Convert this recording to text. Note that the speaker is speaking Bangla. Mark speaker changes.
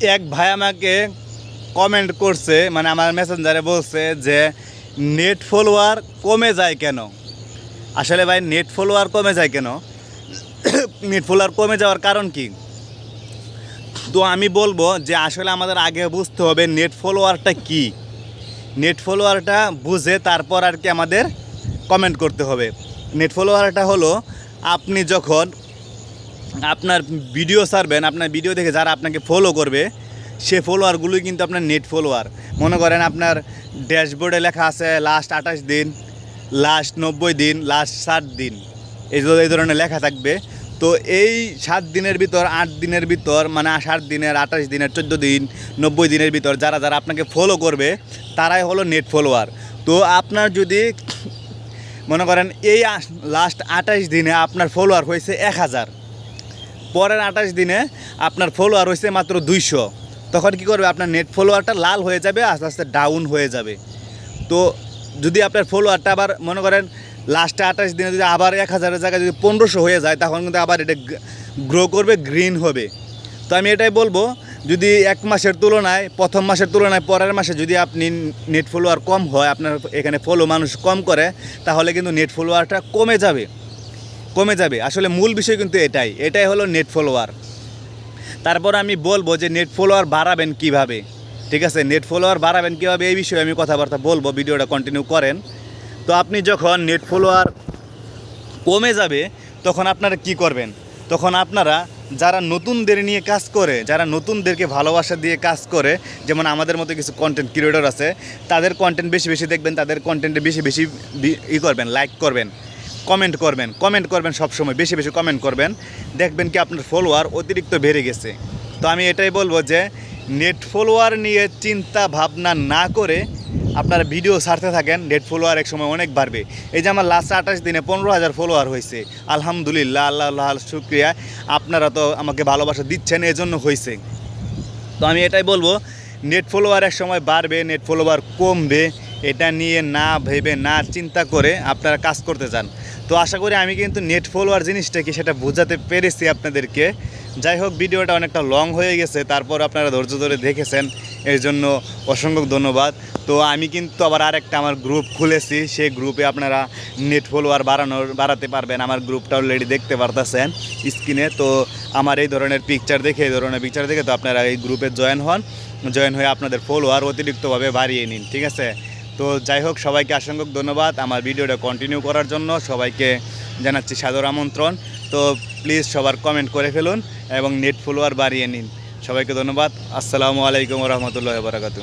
Speaker 1: এক ভাই আমাকে কমেন্ট করছে মানে আমার মেসেঞ্জারে বলছে যে নেট ফলোয়ার কমে যায় কেন? আসলে ভাই নেট ফলোয়ার কমে যায় কেন? নেট ফলোয়ার কমে যাওয়ার কারণ কি? তো আমি বলব যে, আসলে আমাদের আগে বুঝতে হবে নেট ফলোয়ারটা কি। নেট ফলোয়ারটা বুঝে তারপর আর কি আমাদের কমেন্ট করতে হবে। নেট ফলোয়ারটা হলো, আপনি যখন আপনার ভিডিও সারবেন আপনার ভিডিও দেখে যারা আপনাকে ফলো করবে, সে ফলোয়ারগুলোই কিন্তু আপনার নেট ফলোয়ার মনে করেন আপনার ড্যাশবোর্ডে লেখা আছে লাস্ট আঠাশ দিন লাস্ট নব্বই দিন লাস্ট ষাট দিন। এই এই ধরনের লেখা থাকবে। তো এই সাত দিনের ভিতর, আট দিনের ভিতর মানে ষাট দিনের, আঠাশ দিনের, চোদ্দ দিন, নব্বই দিনের ভিতর যারা যারা আপনাকে ফলো করবে, তারাই হলো নেট ফলোয়ার তো আপনার যদি, মনে করেন এই লাস্ট আঠাশ দিনে আপনার ফলোয়ার হয়েছে এক হাজার পরের আঠাশ দিনে আপনার ফলোয়ার হয়েছে মাত্র দুইশো। তখন কি করবে? আপনার নেট ফলোয়ারটা লাল হয়ে যাবে, আস্তে আস্তে ডাউন হয়ে যাবে। তো যদি আপনার ফলোয়ারটা আবার মনে করেন লাস্টে আঠাশ দিনে যদি আবার এক হাজারের জায়গায় যদি পনেরোশো হয়ে যায়, তখন কিন্তু আবার এটা গ্রো করবে গ্রিন হবে। তো আমি এটাই বলব, যদি এক মাসের তুলনায়, প্রথম মাসের তুলনায় পরের মাসে যদি আপনি নেট ফলোয়ার কম হয়, আপনার এখানে ফলো মানুষ কম করে, তাহলে কিন্তু নেট ফলোয়ারটা কমে যাবে। কমে যাবে। আসলে মূল বিষয় কিন্তু এটাই। এটাই হলো নেট ফলোয়ার তারপর আমি বলব যে নেট ফলোয়ার বাড়াবেন কীভাবে? ঠিক আছে? নেট ফলোয়ার বাড়াবেন কীভাবে? এই বিষয়ে আমি কথাবার্তা বলব, ভিডিওটা কন্টিনিউ করেন। তো আপনি যখন নেট ফলোয়ার কমে যাবে, তখন আপনারা কি করবেন? তখন আপনারা যারা নতুনদের নিয়ে কাজ করে, যারা নতুনদেরকে ভালোবাসা দিয়ে কাজ করে, যেমন আমাদের মতো কিছু কন্টেন্ট ক্রিয়েটর আছে, তাদের কন্টেন্ট বেশি বেশি দেখবেন, তাদের কন্টেন্টে বেশি বেশি ই করবেন লাইক করবেন। কমেন্ট করবেন কমেন্ট করবেন সবসময়, বেশি বেশি কমেন্ট করবেন। দেখবেন কি আপনার ফলোয়ার অতিরিক্ত বেড়ে গেছে। তো আমি এটাই বলব যে নেট ফলোয়ার নিয়ে চিন্তা ভাবনা না করে আপনারা ভিডিও ছাড়তে থাকেন নেট ফলোয়ার এক সময় অনেক বাড়বে। এই যে আমার লাস্ট আঠাশ দিনে পনেরো হাজার ফলোয়ার হয়েছে। আলহামদুলিল্লাহ, আল্লাহ আল্লাহ শুক্রিয়া। আপনারা তো আমাকে ভালোবাসা দিচ্ছেন, এজন্য হয়েছে। তো আমি এটাই বলব নেট ফলোয়ার এক সময় বাড়বে নেট ফলোয়ার কমবে। এটা নিয়ে না ভেবে, না চিন্তা করে আপনারা কাজ করতে চান। তো আশা করি আমি কিন্তু নেট ফলোয়ার জিনিসটা কি সেটা বোঝাতে পেরেছি আপনাদেরকে। যাই হোক, ভিডিওটা অনেকটা লং হয়ে গেছে, তারপর আপনারা ধৈর্য ধরে দেখেছেন, এর জন্য অসংখ্য ধন্যবাদ। তো আমি কিন্তু আবার আরেকটা আমার গ্রুপ খুলেছি, সেই গ্রুপে আপনারা নেট ফলোয়ার বাড়ানোর, বাড়াতে পারবেন। আমার গ্রুপটা অলরেডি দেখতে পারতেছেন স্ক্রিনে তো আমার এই ধরনের পিকচার দেখে, এই ধরনের পিকচার দেখে তো আপনারা এই গ্রুপে জয়েন হন। জয়েন হয়ে আপনাদের ফলোয়ার অতিরিক্তভাবে বাড়িয়ে নিন, ঠিক আছে? তো যাই হোক, সবাইকে অসংখ্য ধন্যবাদ আমার ভিডিওটা কন্টিনিউ করার জন্য। সবাইকে জানাচ্ছি সাদর আমন্ত্রণ। তো প্লিজ সবার কমেন্ট করে ফেলুন এবং নেট ফলোয়ার বাড়িয়ে নিন। সবাইকে ধন্যবাদ। আসসালামু আলাইকুম রহমতুল্লাহ বারাকাতু